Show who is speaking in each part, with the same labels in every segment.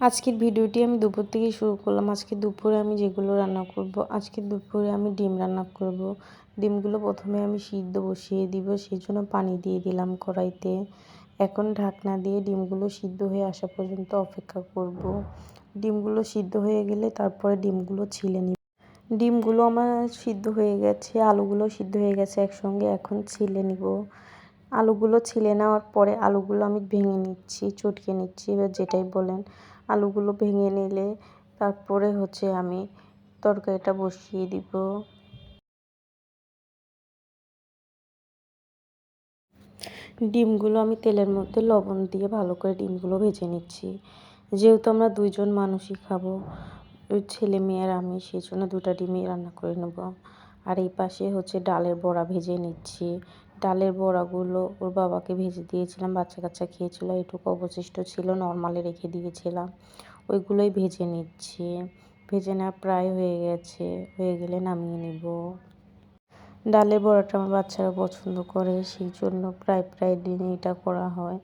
Speaker 1: আজকের ভিডিওটি আমি দুপুর থেকে শুরু করলাম। আজকে দুপুরে আমি যেগুলো রান্না করব, আজকে দুপুরে আমি ডিম রান্না করব। ডিমগুলো প্রথমে আমি সিদ্ধ বসিয়ে দিব সেই জন্য পানি দিয়ে দিলাম কড়াইতে। এখন ঢাকনা দিয়ে ডিমগুলো সিদ্ধ হয়ে আসা পর্যন্ত অপেক্ষা করব। ডিমগুলো সিদ্ধ হয়ে গেলে তারপরে ডিমগুলো ছিলে নিব। ডিমগুলো আমার সিদ্ধ হয়ে গেছে, আলুগুলো সিদ্ধ হয়ে গেছে একসঙ্গে, এখন ছিলে নিব। আলুগুলো ছিলে নেওয়ার পরে আলুগুলো আমি ভেঙে নিচ্ছি, চটকে নিচ্ছি, এবার যেটাই বলেন। আলুগুলো ভেঙে নিলে তারপরে হচ্ছে আমি তরকারিটা বসিয়ে দিব। ডিমগুলো আমি তেলের মধ্যে লবণ দিয়ে ভালো করে ডিমগুলো ভেজে নিচ্ছি। যেহেতু আমরা দুইজন মানুষই খাব ছেলে মেয়ের আমি, সেই জন্য দুটা ডিমই রান্না করে নেব। আর এই পাশে হচ্ছে ডালের বড়া ভেজে নিচ্ছি। ডালের বড়াগুলো ওর বাবাকে ভেজে দিয়েছিলাম, বাচ্চা কাচ্চা খেয়েছিল, এটুকু অবশিষ্ট ছিল, নর্মালে রেখে দিয়েছিলাম। ওইগুলোই ভেজে নিচ্ছি। ভেজে নেওয়া প্রায় হয়ে গেছে, হয়ে গেলে নামিয়ে নিব। ডালের বড়াটা আমার বাচ্চারা পছন্দ করে, সেই জন্য প্রায় প্রায় দিনে এটা করা হয়।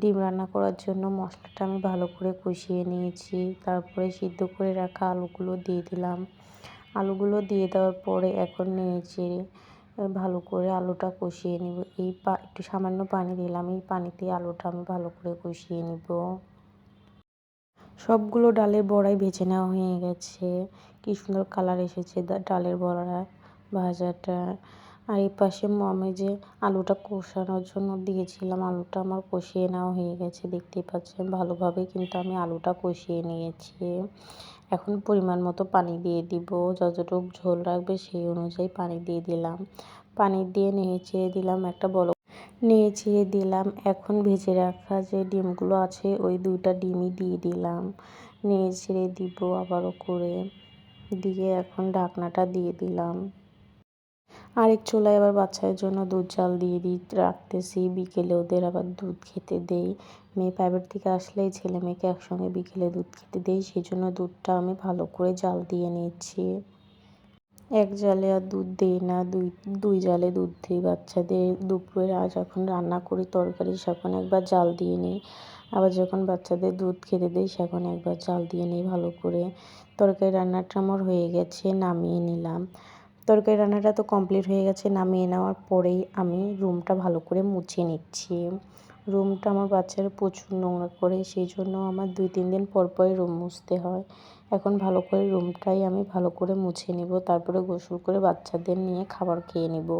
Speaker 1: ডিম রান্না করার জন্য মশলাটা আমি ভালো করে কষিয়ে নিয়েছি, তারপরে সিদ্ধ করে রাখা আলুগুলো দিয়ে দিলাম। আলুগুলো দিয়ে দেওয়ার পরে এখন নিয়েছি ভালো করে আলুটা কষিয়ে নিব। এই পা একটু সামান্য পানি দিলাম। এই পানিতে আলুটা আমি ভালো করে কষিয়ে নিব। সবগুলো ডালের বড়াই ভেজে নেওয়া হয়ে গেছে। কি সুন্দর কালার এসেছে ডালের বড়া ভাজাটা। আর এই পাশে আমি যে আলুটা কষানোর জন্য দিয়েছিলাম, আলুটা আমার কষিয়ে নেওয়া হয়ে গেছে। দেখতেই পাচ্ছেন, ভালোভাবে কিন্তু আমি আলুটা কষিয়ে নিয়েছি। এখন পরিমাণ মতো পানি দিয়ে দিব। যতটুক ঝোল রাখবে সেই অনুযায়ী পানি দিয়ে দিলাম। পানি দিয়ে নেড়ে চেড়ে দিলাম একটা বড় নেড়ে চেড়ে দিলাম। এখন ভেজে রাখা যে ডিমগুলো আছে ওই দুইটা ডিমই দিয়ে দিলাম। নিয়ে ছেড়ে দিব আবারও করে। দিয়ে এখন ঢাকনাটা দিয়ে দিলাম। আরেক চুলায় আবার বাচ্চাদের জন্য দুধ জাল দিয়ে দিই রাখতেছি। বিকেলে ওদের আবার দুধ খেতে দেই। মেয়ে প্রাইভেট থেকে আসলেই ছেলে মেয়েকে একসঙ্গে বিকেলে দুধ খেতে দেই সেই জন্য দুধটা আমি ভালো করে জাল দিয়ে নিচ্ছি। এক জালে আর দুধ দিই না, দুই দুই জালে দুধ দিই। বাচ্চাদের দুপুরে যখন রান্না করি তরকারি, সেখন একবার জাল দিয়ে নিই। আবার যখন বাচ্চাদের দুধ খেতে দিই, সেখন একবার জাল দিয়ে নিই ভালো করে। তরকারি রান্নাটা আমার হয়ে গেছে, নামিয়ে নিলাম। তরকারি রান্নাটা তো কমপ্লিট হয়ে গেছে, নামিয়ে নেওয়ার পরেই আমি রুমটা ভালো করে মুছে নিচ্ছি। রুমটা আমার বাচ্চারা প্রচুর নোংরা করে, সেই জন্য আমার দুই তিন দিন পর পরই রুম মুছতে হয়। এখন ভালো করে রুমটাই আমি ভালো করে মুছে নিব, তারপরে গোসল করে বাচ্চাদের নিয়ে খাবার খেয়ে নিব।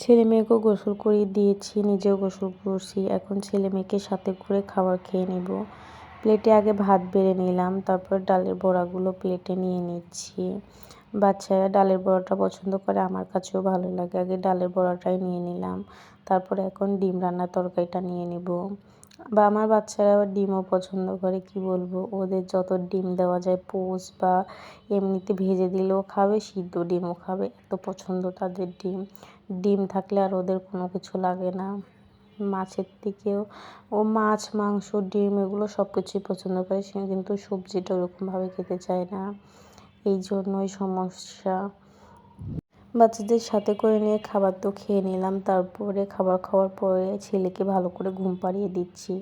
Speaker 1: ছেলে মেয়েকেও গোসল করিয়ে দিয়েছি, নিজেও গোসল করছি, এখন ছেলে মেয়েকে সাথে করে খাবার খেয়ে নেব। প্লেটে আগে ভাত বেড়ে নিলাম, তারপর ডালের বড়াগুলো প্লেটে নিয়ে নিচ্ছি। বাচ্চারা ডালের বড়াটা পছন্দ করে, আমার কাছেও ভালো লাগে। আগে ডালের বড়াটাই নিয়ে নিলাম। তারপরে এখন ডিম রান্নার তরকারিটা নিয়ে নিব। বা আমার বাচ্চারা আবার ডিমও পছন্দ করে, কি বলব? ওদের যত ডিম দেওয়া যায় পোস বা এমনিতে ভেজে দিলেও খাবে, সিদ্ধ ডিমও খাবে, এত পছন্দ তাদের ডিম। ডিম থাকলে আর ওদের কোনো কিছু লাগে না। মাছের থেকেও ও মাছ, মাংস, ডিম, এগুলো সব কিছুই পছন্দ করে, সে কিন্তু সবজিটা ওরকমভাবে খেতে চায় না। এই জন্যই সমস্যা। বাচ্চাদের সাথে করে নিয়ে খাবার তো খেয়ে নিলাম। তারপরে খাবার খাওয়ার পরে ছেলেকে ভালো করে ঘুম পাড়িয়ে দিচ্ছি।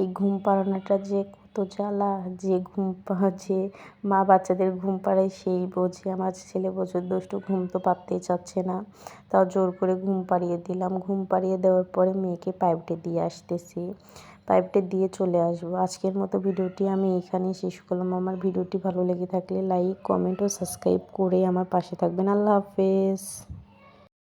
Speaker 1: এই ঘুম পাড়ানোটা যে কত জ্বালা, যে ঘুম যে মা বাচ্চাদের ঘুম পাড়ায় সেই বোঝে। আমার ছেলে বোঝার দুষ্টু ঘুম তো পাততেই চাচ্ছে না। তাও জোর করে ঘুম পাড়িয়ে দিলাম। ঘুম পাড়িয়ে দেওয়ার পরে মেয়েকে পাইপটে দিয়ে আসতেছি। পাইপটা দিয়ে চলে আসব। আজকের মতো ভিডিওটি আমি এখানেই শেষ করলাম। আমার ভিডিওটি ভালো লেগে থাকলে লাইক কমেন্ট ও সাবস্ক্রাইব করে আমার পাশে থাকবেন। আল্লাহ হাফেজ।